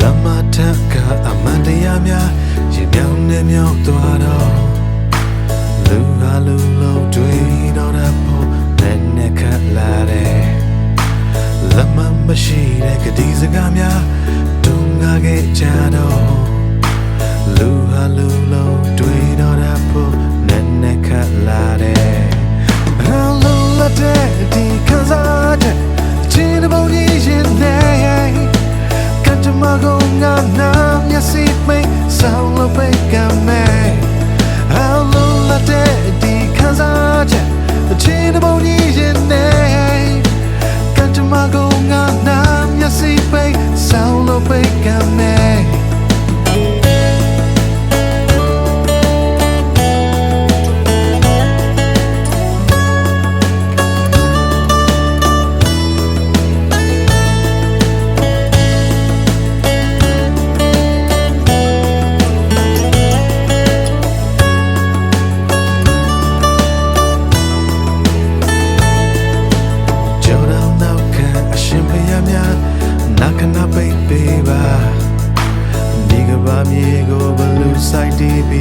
လမ်းမထက်ကအမှန်တရားများရင်မြောင်းနဲ့မြောင်းသွားတော့လူဟာလူလုံးတွေ့တော့တဲ့ပုံနဲ့နဲ့ခက်လာတယ်လမ်းမရှိတဲ့ကတိစကားများတုံငါခဲ့ကြတော့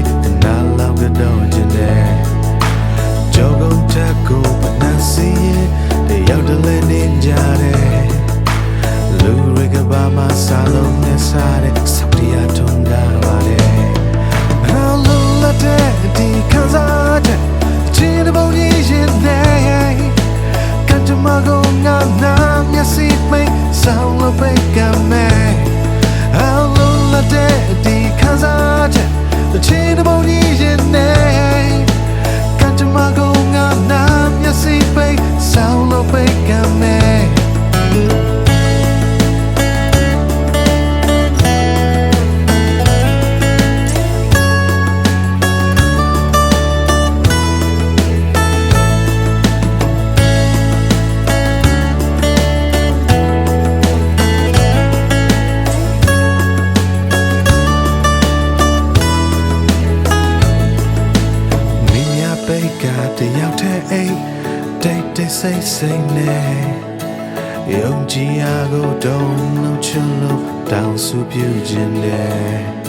be ကတယောက်တည်းအိတ်တိတ်တိတ်ဆိတ်ဆိတ်နဲ့ယုံကြည်ရကိုတုံ့လုံးချလို့တောင်းဆူပြခြင်းနဲ့